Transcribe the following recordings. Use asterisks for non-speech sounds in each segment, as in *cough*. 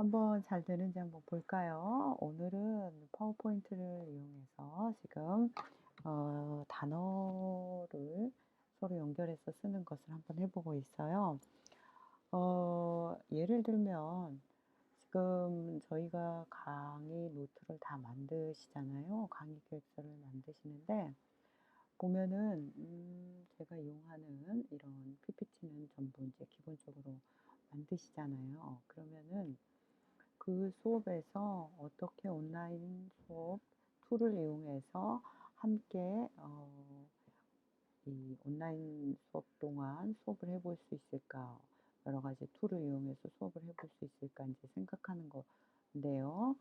한번 잘 되는지 한번 볼까요? 오늘은 파워포인트를 이용해서 지금 어, 단어를 서로 연결해서 쓰는 것을 한번 해보고 있어요. 어, 예를 들면 지금 저희가 강의 노트를 다 만드시잖아요. 강의 계획서를 만드시는데 보면은 음, 제가 이용하는 이런 PPT는 전부 이제 기본적으로 만드시잖아요. 그러면은 그 수업에서 어떻게 온라인 수업 툴을 이용해서 함께 어, 이 온라인 수업 동안 수업을 해볼 수 있을까 여러 가지 툴을 이용해서 수업을 해볼 수 있을까 이제 생각하는 건데요.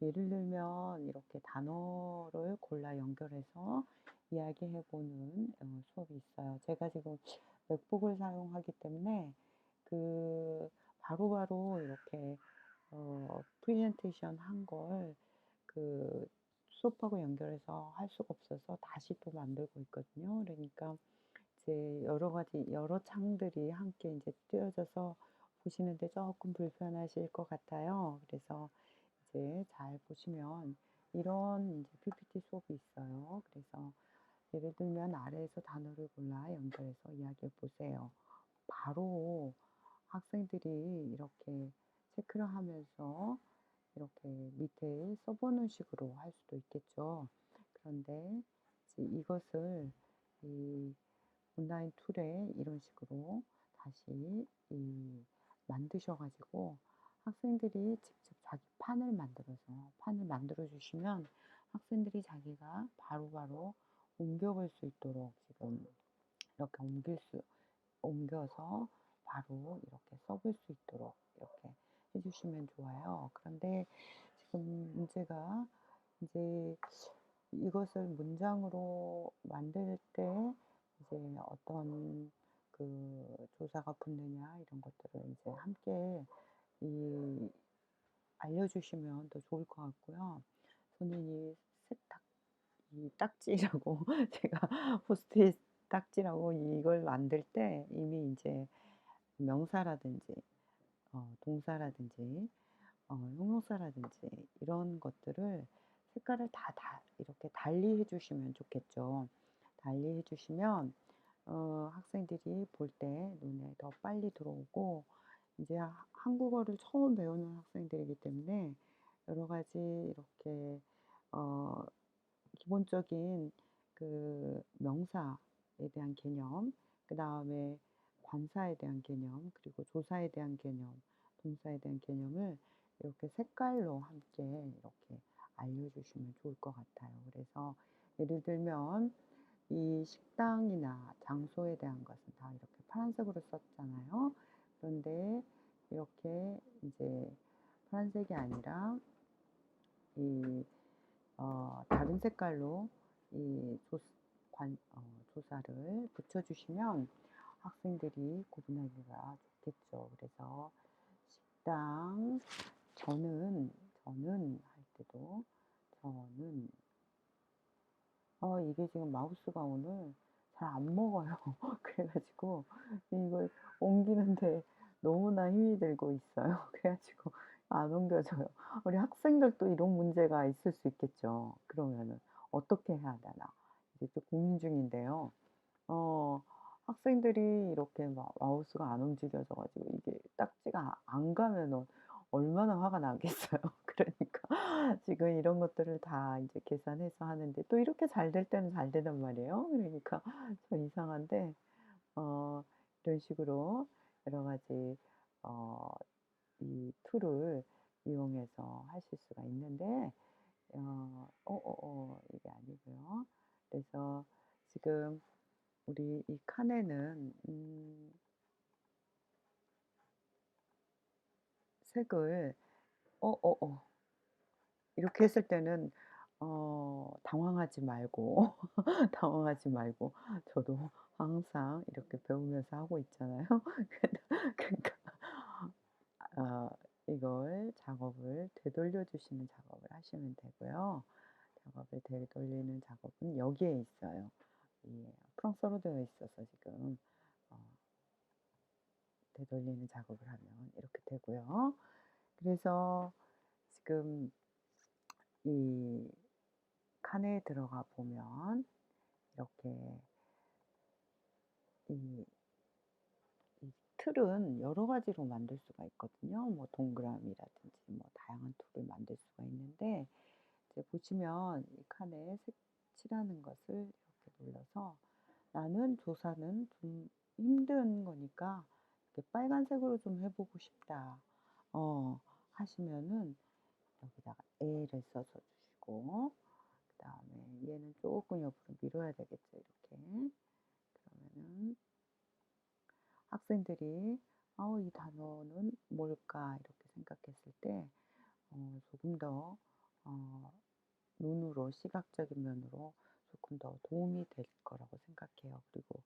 예를 들면 이렇게 단어를 골라 연결해서 이야기해보는 어, 수업이 있어요. 제가 지금 맥북을 사용하기 때문에 그 바로바로 이렇게 어, 프레젠테이션 한 걸 그 수업하고 연결해서 할 수가 없어서 다시 또 만들고 있거든요. 그러니까 이제 여러 가지 여러 창들이 함께 이제 띄어져서 보시는데 조금 불편하실 것 같아요. 그래서 이제 잘 보시면 이런 이제 PPT 수업이 있어요. 그래서 예를 들면 아래에서 단어를 골라 연결해서 이야기해 보세요. 바로 학생들이 이렇게 체크를 하면서 이렇게 밑에 써보는 식으로 할 수도 있겠죠. 그런데 이것을 이 온라인 툴에 이런 식으로 다시 이 만드셔가지고 학생들이 직접 자기 판을 만들어서 판을 만들어 주시면 학생들이 자기가 바로바로 바로 옮겨볼 수 있도록 지금 이렇게 옮길 수 옮겨서 바로 이렇게 써볼 수 있도록 이렇게 해주시면 좋아요. 그런데 지금 문제가 이제 이것을 문장으로 만들 때 이제 어떤 그 조사가 붙느냐 이런 것들을 이제 함께 이 알려주시면 더 좋을 것 같고요. 저는 이 세탁 이 딱지라고 *laughs* 제가 포스트잇 딱지라고 이걸 만들 때 이미 이제 명사라든지 어, 동사라든지 어, 형용사라든지 이런 것들을 색깔을 다, 다 이렇게 달리 해주시면 좋겠죠. 달리 해주시면 어, 학생들이 볼 때 눈에 더 빨리 들어오고 이제 한국어를 처음 배우는 학생들이기 때문에 여러 가지 이렇게 어, 기본적인 그 명사에 대한 개념, 그 다음에 관사에 대한 개념, 그리고 조사에 대한 개념, 동사에 대한 개념을 이렇게 색깔로 함께 이렇게 알려주시면 좋을 것 같아요. 그래서 예를 들면 이 식당이나 장소에 대한 것은 다 이렇게 파란색으로 썼잖아요. 그런데 이렇게 이제 파란색이 아니라 이 어, 다른 색깔로 이 조, 관, 어, 조사를 붙여주시면 학생들이 구분하기가 좋겠죠. 그래서 식당 저는 저는 할 때도 저는 어 이게 지금 마우스가 오늘 잘 안 먹어요. *laughs* 그래가지고 이걸 옮기는데 너무나 힘이 들고 있어요. *laughs* 그래가지고 안 옮겨져요. 우리 학생들도 이런 문제가 있을 수 있겠죠. 그러면은 어떻게 해야 되나 이제 또 고민 중인데요. 어, 학생들이 이렇게 막 마우스가 안 움직여져 가지고 이게 딱지가 안 가면은 얼마나 화가 나겠어요. *laughs* 그러니까 지금 이런 것들을 다 이제 계산해서 하는데 또 이렇게 잘 될 때는 잘 되단 말이에요. 그러니까 좀 이상한데 어, 이런 식으로 여러 가지 어, 이 툴을 이용해서 하실 수가 있는데 어, 어, 어, 어 이게 아니고요. 그래서 지금 우리 이 칸에는 음, 색을 어, 어, 어. 이렇게 했을 때는 어, 당황하지 말고 *laughs* 당황하지 말고 저도 항상 이렇게 배우면서 하고 있잖아요. *laughs* 그러니까 어, 이걸 작업을 되돌려 주시는 작업을 하시면 되고요. 작업을 되돌리는 작업은 여기에 있어요. 예, 프랑스어로 되어 있어서 지금 어, 되돌리는 작업을 하면 이렇게 되고요. 그래서 지금 이 칸에 들어가 보면 이렇게 이, 이 틀은 여러 가지로 만들 수가 있거든요. 뭐 동그라미라든지 뭐 다양한 툴을 만들 수가 있는데 이제 보시면 이 칸에 색 칠하는 것을 이렇게 눌러서 나는 조사는 좀 힘든 거니까 빨간색으로 좀 해보고 싶다. 어, 하시면은 여기다가 A를 써서 주시고 그 다음에 얘는 조금 옆으로 밀어야 되겠죠. 이렇게 그러면은 학생들이 어, 이 단어는 뭘까 이렇게 생각했을 때 어, 조금 더 어, 눈으로 시각적인 면으로 조금 더 도움이 될 거라고 생각해요. 그리고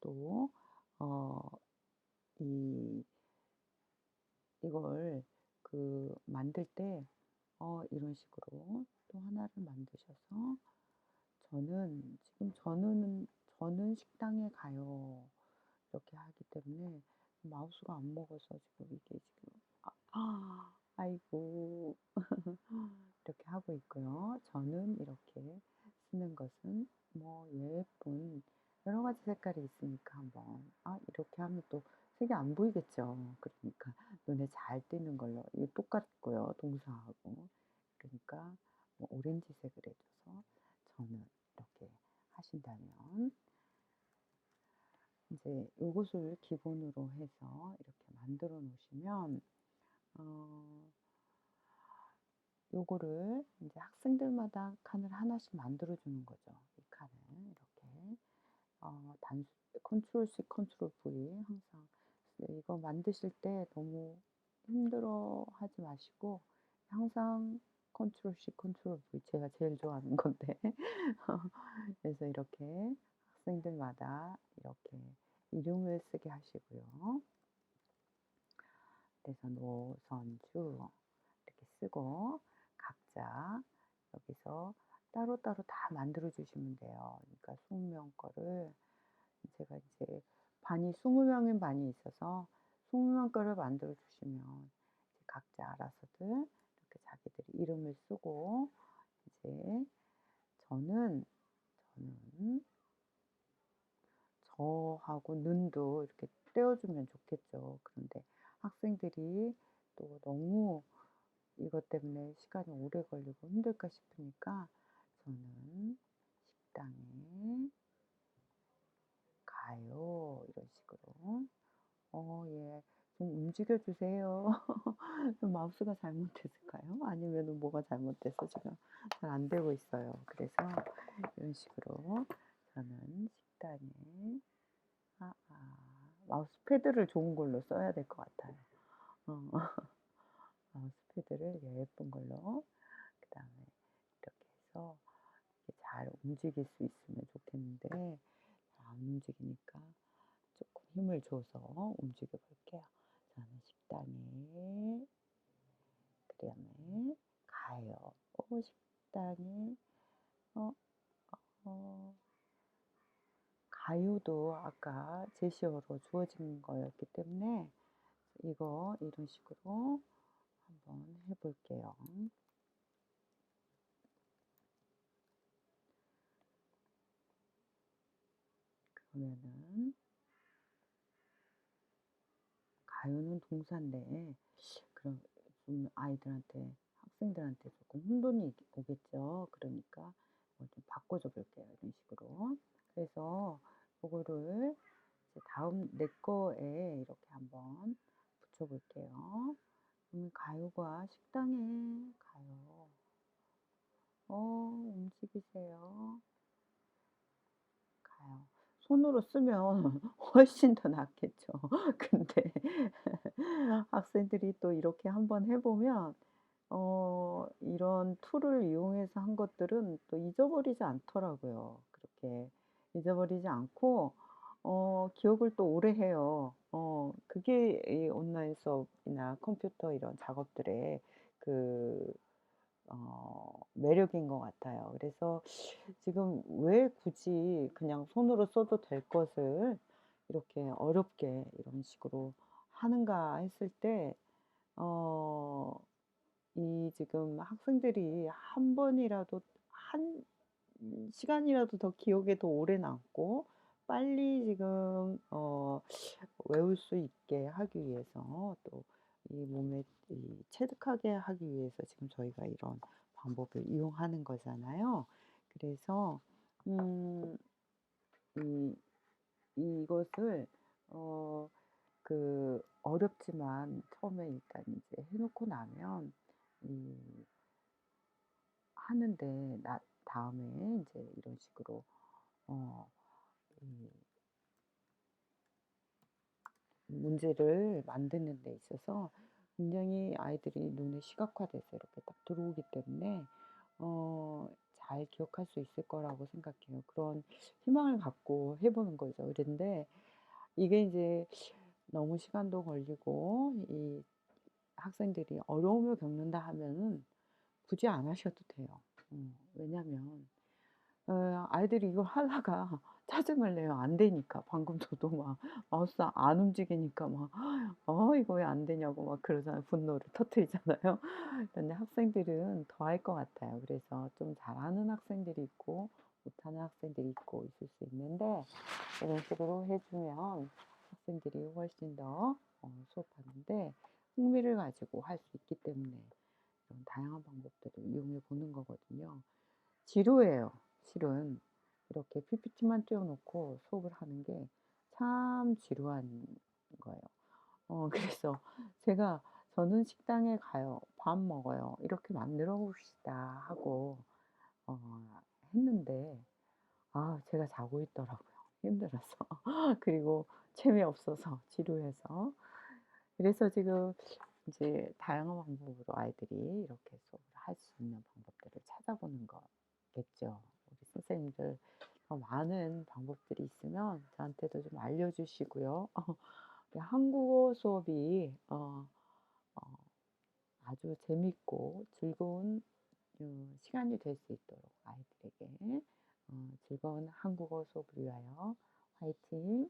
또 어, 이 이걸 그 만들 때 어, 이런 식으로 또 하나를 만드셔서 저는 지금 저는 저는 식당에 가요 이렇게 하기 때문에 마우스가 안 먹어서 지금 이게 지금 아, 아 아이고 이렇게 하고 있고요. 저는 이렇게 쓰는 것은 뭐 예쁜 여러 가지 색깔이 있으니까 한번 아 이렇게 하면 또 색이 안 그러니까 눈에 잘 띄는 걸로 이게 똑같고요. 동사하고 그러니까 뭐 오렌지색을 해줘서 저는 이렇게 하신다면 이제 요것을 기본으로 해서 이렇게 만들어 놓으시면 어, 요거를 이제 학생들마다 칸을 하나씩 만들어 주는 거죠. 이 칸을 이렇게 어, 단수 컨트롤 C, 컨트롤 V 항상 이거 만드실 때 너무 힘들어 하지 마시고 항상 컨트롤 C, 컨트롤 V 제가 제일 좋아하는 *laughs* 건데 그래서 이렇게 학생들마다 이렇게 이름을 쓰게 하시고요. 그래서 노선주 이렇게 쓰고 각자 여기서 따로따로 다 만들어 주시면 돼요. 그러니까 20명 거를 제가 이제 반이 20명인 반이 있어서 20명 거를 만들어 주시면 각자 알아서들 이렇게 자기들이 이름을 쓰고 이제 저는 저는 저하고 는도 이렇게 떼어주면 좋겠죠. 그런데 학생들이 또 너무 이것 때문에 시간이 오래 걸리고 힘들까 싶으니까 저는 식당에 가요. 이런 식으로. 어, 예. 좀 움직여 주세요. *laughs* 마우스가 잘못됐을까요? 아니면 뭐가 잘못돼서 지금 잘 안 되고 있어요. 그래서 이런 식으로 저는 식당에 아, 아, 마우스 패드를 좋은 걸로 써야 될 것 같아요. 어. *laughs* 마우스 패드를 예쁜 걸로 그 다음에 이렇게 해서 잘 움직일 수 있으면 좋겠는데 안 움직이니까 조금 힘을 줘서 움직여 볼게요. 저는 식당에 그 다음에 가요. 어, 식당에 어, 어, 가요도 아까 제시어로 주어진 거였기 때문에 이거 이런 식으로 한번 해볼게요. 그러면은 가요는 동사인데 그럼 좀 아이들한테 학생들한테 조금 혼돈이 오겠죠. 그러니까 좀 바꿔줘 볼게요. 이런 식으로. 그래서 이거를 다음 내 거에 이렇게 한번 붙여볼게요. 그러면 가요가 식당에 가요. 어, 움직이세요. 손으로 쓰면 *laughs* 훨씬 더 낫겠죠. *laughs* 근데 *laughs* 학생들이 또 이렇게 한번 해보면 어, 이런 툴을 이용해서 한 것들은 또 잊어버리지 않더라고요. 그렇게 잊어버리지 않고 어, 기억을 또 오래 해요. 어, 그게 이 온라인 수업이나 컴퓨터 이런 작업들의 그 어, 매력인 것 같아요. 그래서 지금 왜 굳이 그냥 손으로 써도 될 것을 이렇게 어렵게 이런 식으로 하는가 했을 때 어 이 지금 학생들이 한 번이라도 한음 시간이라도 더 기억에 더 오래 남고 빨리 지금 어 외울 수 있게 하기 위해서 또 이 몸에 이 체득하게 하기 위해서 지금 저희가 이런 방법을 이용하는 거잖아요. 그래서 음 이 이것을 어 그 어렵지만 처음에 일단 이제 해 놓고 나면 이 하는데 나 다음에 인제 이런 식으로 어 이 문제를 만드는 데 있어서 굉장히 아이들이 눈에 시각화돼서 이렇게 딱 들어오기 때문에 어 잘 기억할 수 있을 거라고 생각해요. 그런 희망을 갖고 해 보는 거죠. 그런데 이게 인제 너무 시간도 걸리고 이 학생들이 어려움을 겪는다 하면은 굳이 안 하셔도 돼요. 음 왜냐면 어 아이들이 이걸 하다가 짜증을 내요. 안 되니까. 방금 저도 막 마우스 안 움직이니까 막 "어 이거 왜 안 되냐."고 막 그러잖아요. 분노를 터뜨리잖아요. 근데 학생들은 더 할 것 같아요. 그래서 좀 잘하는 학생들이 있고 못하는 학생들이 있고 있을 수 있는데 이런 식으로 해 주면 학생들이 훨씬 더 어 수업하는 데 흥미를 가지고 할 수 있기 때문에 이런 다양한 방법들을 이용해 보는 거거든요. 지루해요 실은. 이렇게 PPT만 띄워 놓고 수업을 하는 게 참 지루한 거예요. 어 *laughs* 그래서 제가 "저는 식당에 가요. 밥 먹어요. 이렇게 만들어 봅시다." 하고 어 했는데 아 제가 자고 있더라고요 *laughs* 힘들어서. *laughs* 그리고 재미없어서 지루해서. 그래서 지금 이제 다양한 방법으로 아이들이 이렇게 수업을 할 수 있는 방법들을 찾아보는 거겠죠. 우리 선생님들 더 많은 방법들이 있으면 저한테도 좀 알려 주시고요. 이 *laughs* 한국어 수업이 어 어 아주 재밌고 즐거운 음 시간이 될 수 있도록 아이들에게 어 즐거운 한국어 수업을 위하여 화이팅.